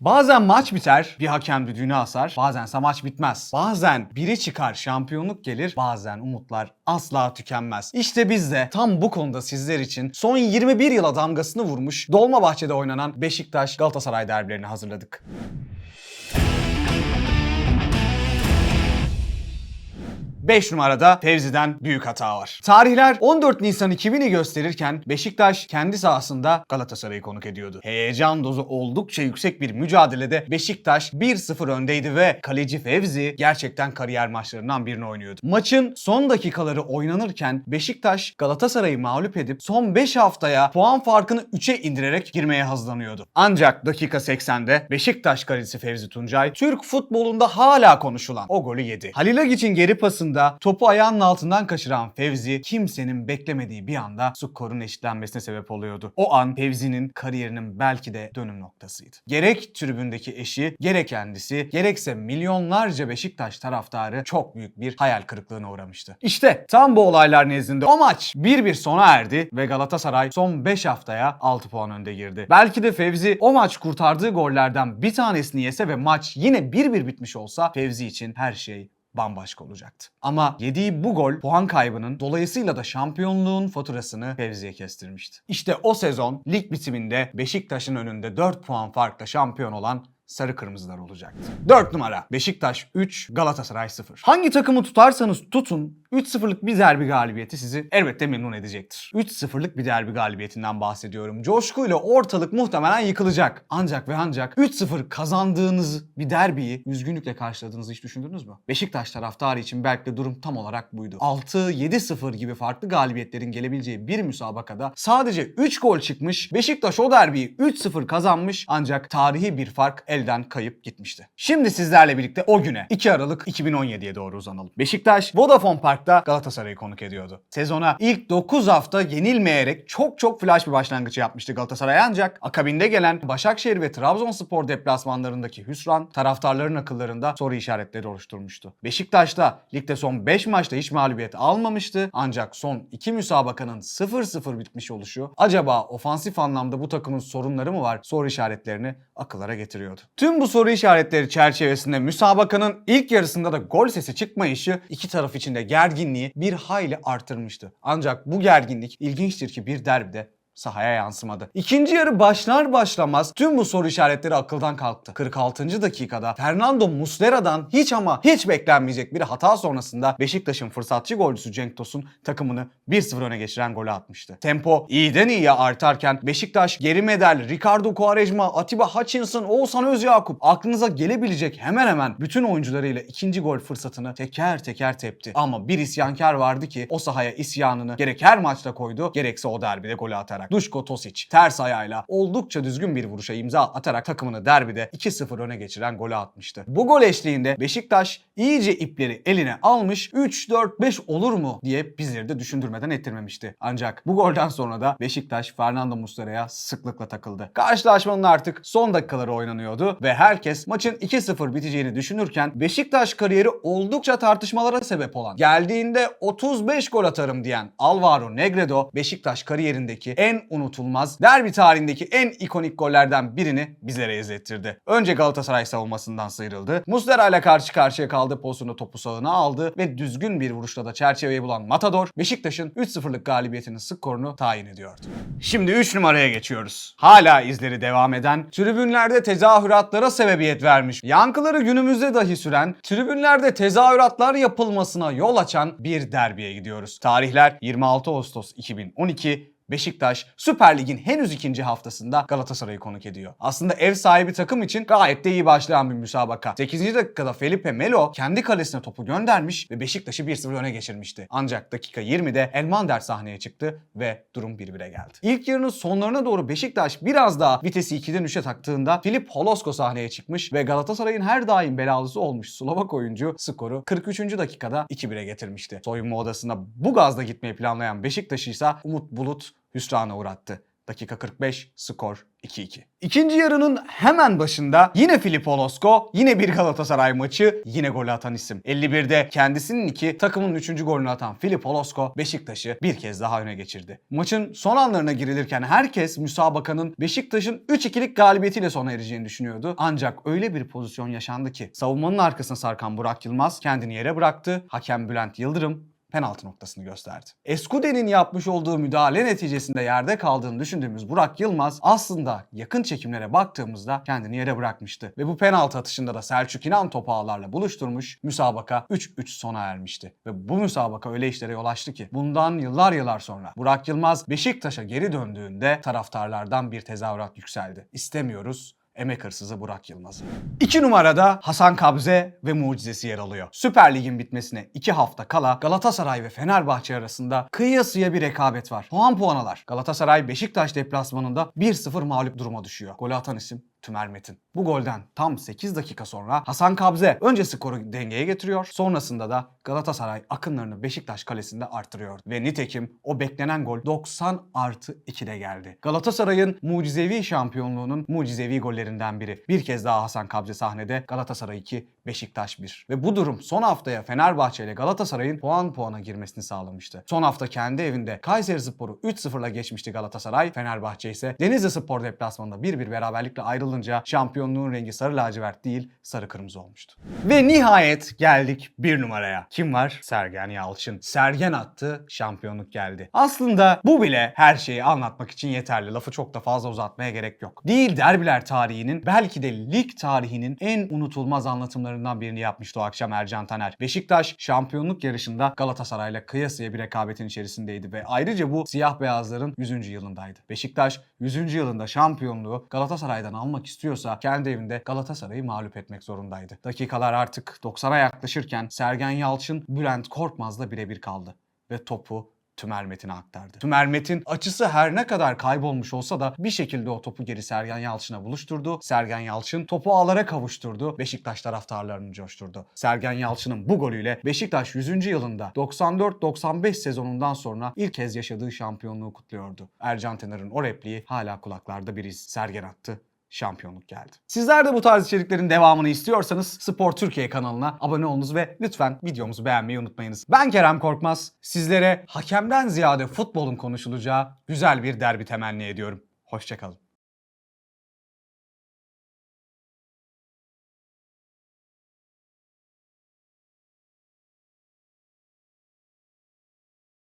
Bazen maç biter, bir hakem düdüğünü asar, bazense maç bitmez. Bazen biri çıkar, şampiyonluk gelir, bazen umutlar asla tükenmez. İşte biz de tam bu konuda sizler için son 21 yıla damgasını vurmuş Dolmabahçe'de oynanan Beşiktaş Galatasaray derbilerini hazırladık. 5 numarada Fevzi'den büyük hata var. Tarihler 14 Nisan 2000'i gösterirken Beşiktaş kendi sahasında Galatasaray'ı konuk ediyordu. Heyecan dozu oldukça yüksek bir mücadelede Beşiktaş 1-0 öndeydi ve kaleci Fevzi gerçekten kariyer maçlarından birini oynuyordu. Maçın son dakikaları oynanırken Beşiktaş Galatasaray'ı mağlup edip son 5 haftaya puan farkını 3'e indirerek girmeye hazırlanıyordu. Ancak dakika 80'de Beşiktaş kalecisi Fevzi Tuncay Türk futbolunda hala konuşulan o golü yedi. Halil Agic'in geri pasında topu ayağının altından kaçıran Fevzi kimsenin beklemediği bir anda skorun eşitlenmesine sebep oluyordu. O an Fevzi'nin kariyerinin belki de dönüm noktasıydı. Gerek tribündeki eşi, gerek kendisi, gerekse milyonlarca Beşiktaş taraftarı çok büyük bir hayal kırıklığına uğramıştı. İşte tam bu olaylar nezdinde o maç 1-1 sona erdi ve Galatasaray son 5 haftaya 6 puan önde girdi. Belki de Fevzi o maç kurtardığı gollerden bir tanesini yese ve maç yine 1-1 bitmiş olsa Fevzi için her şey bambaşka olacaktı. Ama yediği bu gol puan kaybının dolayısıyla da şampiyonluğun faturasını Fevzi'ye kestirmişti. İşte o sezon lig bitiminde Beşiktaş'ın önünde 4 puan farkla şampiyon olan sarı kırmızılar olacaktı. 4 numara Beşiktaş 3 Galatasaray 0. Hangi takımı tutarsanız tutun 3-0'lık bir derbi galibiyeti sizi elbette memnun edecektir. 3-0'lık bir derbi galibiyetinden bahsediyorum. Coşkuyla ortalık muhtemelen yıkılacak. Ancak ve ancak 3-0 kazandığınız bir derbiyi üzgünlükle karşıladığınızı hiç düşündünüz mü? Beşiktaş taraftarı için belki de durum tam olarak buydu. 6-7-0 gibi farklı galibiyetlerin gelebileceği bir müsabakada sadece 3 gol çıkmış. Beşiktaş o derbiyi 3-0 kazanmış ancak tarihi bir fark elden kayıp gitmişti. Şimdi sizlerle birlikte o güne 2 Aralık 2017'ye doğru uzanalım. Beşiktaş Vodafone Park'ta Galatasaray'ı konuk ediyordu. Sezona ilk 9 hafta yenilmeyerek çok çok flash bir başlangıç yapmıştı Galatasaray ancak akabinde gelen Başakşehir ve Trabzonspor deplasmanlarındaki hüsran taraftarların akıllarında soru işaretleri oluşturmuştu. Beşiktaş da ligde son 5 maçta hiç mağlubiyet almamıştı ancak son 2 müsabakanın 0-0 bitmiş oluşu acaba ofansif anlamda bu takımın sorunları mı var soru işaretlerini akıllara getiriyordu. Tüm bu soru işaretleri çerçevesinde müsabakanın ilk yarısında da gol sesi çıkmayışı iki taraf için de gerginliği bir hayli artırmıştı. Ancak bu gerginlik ilginçtir ki bir derbide sahaya yansımadı. İkinci yarı başlar başlamaz tüm bu soru işaretleri akıldan kalktı. 46. dakikada Fernando Muslera'dan hiç ama hiç beklenmeyecek bir hata sonrasında Beşiktaş'ın fırsatçı golcüsü Cenk Tosun takımını 1-0 öne geçiren golü atmıştı. Tempo iyiden iyiye artarken Beşiktaş geri medal, Ricardo Quaresma, Atiba Hutchinson, Oğuzhan Özyakup aklınıza gelebilecek hemen hemen bütün oyuncularıyla ikinci gol fırsatını teker teker tepti. Ama bir isyankar vardı ki o sahaya isyanını gerek her maçta koydu gerekse o derbide golü atarak. Duško Tosic ters ayağıyla oldukça düzgün bir vuruşa imza atarak takımını derbide 2-0 öne geçiren golü atmıştı. Bu gol eşliğinde Beşiktaş iyice ipleri eline almış 3-4-5 olur mu diye bizleri de düşündürmeden ettirmemişti. Ancak bu golden sonra da Beşiktaş Fernando Muslera'ya sıklıkla takıldı. Karşılaşmanın artık son dakikaları oynanıyordu ve herkes maçın 2-0 biteceğini düşünürken Beşiktaş kariyeri oldukça tartışmalara sebep olan geldiğinde 35 gol atarım diyen Alvaro Negredo Beşiktaş kariyerindeki en unutulmaz derbi tarihindeki en ikonik gollerden birini bizlere izlettirdi. Önce Galatasaray savunmasından sıyrıldı. Muslera ile karşı karşıya kaldı. Pozisyonu topu sağına aldı ve düzgün bir vuruşla da çerçeveyi bulan Matador Beşiktaş'ın 3-0'lık galibiyetinin skorunu tayin ediyordu. Şimdi 3 numaraya geçiyoruz. Hala izleri devam eden, tribünlerde tezahüratlara sebebiyet vermiş, yankıları günümüzde dahi süren, tribünlerde tezahüratlar yapılmasına yol açan bir derbiye gidiyoruz. Tarihler 26 Ağustos 2012 Beşiktaş Süper Lig'in henüz ikinci haftasında Galatasaray'ı konuk ediyor. Aslında ev sahibi takım için gayet de iyi başlayan bir müsabaka. 8. dakikada Felipe Melo kendi kalesine topu göndermiş ve Beşiktaş'ı 1-0 öne geçirmişti. Ancak dakika 20'de Elmander sahneye çıktı ve durum 1-1'e geldi. İlk yarının sonlarına doğru Beşiktaş biraz daha vitesi 2'den 3'e taktığında Filip Holosko sahneye çıkmış ve Galatasaray'ın her daim belalısı olmuş Slovak oyuncu skoru 43. dakikada 2-1'e getirmişti. Soyunma odasına bu gazla gitmeyi planlayan Beşiktaş'ı ise Umut Bulut hüsrana uğrattı. Dakika 45 skor 2-2. İkinci yarının hemen başında yine Filip Olosko, yine bir Galatasaray maçı, yine golü atan isim. 51'de kendisinin iki, takımın 3. golünü atan Filip Olosko Beşiktaş'ı bir kez daha öne geçirdi. Maçın son anlarına girilirken herkes müsabakanın Beşiktaş'ın 3-2'lik galibiyetiyle sona ereceğini düşünüyordu. Ancak öyle bir pozisyon yaşandı ki savunmanın arkasına sarkan Burak Yılmaz kendini yere bıraktı. Hakem Bülent Yıldırım penaltı noktasını gösterdi. Eskude'nin yapmış olduğu müdahale neticesinde yerde kaldığını düşündüğümüz Burak Yılmaz aslında yakın çekimlere baktığımızda kendini yere bırakmıştı. Ve bu penaltı atışında da Selçuk İnan topu ağlarla buluşturmuş, müsabaka 3-3 sona ermişti. Ve bu müsabaka öyle işlere yol açtı ki bundan yıllar yıllar sonra Burak Yılmaz Beşiktaş'a geri döndüğünde taraftarlardan bir tezahürat yükseldi. İstemiyoruz, emek hırsızı Burak Yılmaz'ı. 2 numarada Hasan Kabze ve mucizesi yer alıyor. Süper Lig'in bitmesine 2 hafta kala Galatasaray ve Fenerbahçe arasında kıyasıya bir rekabet var. Puan puanalar. Galatasaray Beşiktaş deplasmanında 1-0 mağlup duruma düşüyor. Golü atan isim Tümer Metin. Bu golden tam 8 dakika sonra Hasan Kabze önce skoru dengeye getiriyor. Sonrasında da Galatasaray akınlarını Beşiktaş kalesinde arttırıyor. Ve nitekim o beklenen gol 90 artı 2'de geldi. Galatasaray'ın mucizevi şampiyonluğunun mucizevi gollerinden biri. Bir kez daha Hasan Kabze sahnede Galatasaray 2, Beşiktaş 1. Ve bu durum son haftaya Fenerbahçe ile Galatasaray'ın puan puana girmesini sağlamıştı. Son hafta kendi evinde Kayserispor'u 3-0'la geçmişti Galatasaray. Fenerbahçe ise Denizli Spor deplasmanında 1-1 beraberlikle ayrılınca şampiyonluğun rengi sarı lacivert değil sarı kırmızı olmuştu. Ve nihayet geldik bir numaraya. Kim var? Sergen Yalçın. Sergen attı, şampiyonluk geldi. Aslında bu bile her şeyi anlatmak için yeterli. Lafı çok da fazla uzatmaya gerek yok. Değil derbiler tarihinin belki de lig tarihinin en unutulmaz anlatımlarından birini yapmıştı o akşam Ercan Taner. Beşiktaş şampiyonluk yarışında Galatasaray'la kıyasıya bir rekabetin içerisindeydi ve ayrıca bu siyah beyazların 100. yılındaydı. Beşiktaş 100. yılında şampiyonluğu Galatasaray'dan almak istiyorsa kendi evinde Galatasaray'ı mağlup etmek zorundaydı. Dakikalar artık 90'a yaklaşırken Sergen Yalçın Bülent Korkmaz'la birebir kaldı ve topu Tümer Metin'e aktardı. Tümer Metin açısı her ne kadar kaybolmuş olsa da bir şekilde o topu geri Sergen Yalçın'a buluşturdu. Sergen Yalçın topu ağlara kavuşturdu. Beşiktaş taraftarlarını coşturdu. Sergen Yalçın'ın bu golüyle Beşiktaş 100. yılında 94-95 sezonundan sonra ilk kez yaşadığı şampiyonluğu kutluyordu. Ercan Tener'in o repliği hala kulaklarda bir iz. Sergen attı şampiyonluk geldi. Sizler de bu tarz içeriklerin devamını istiyorsanız Spor Türkiye kanalına abone olunuz ve lütfen videomuzu beğenmeyi unutmayınız. Ben Kerem Korkmaz. Sizlere hakemden ziyade futbolun konuşulacağı güzel bir derbi temenni ediyorum. Hoşçakalın.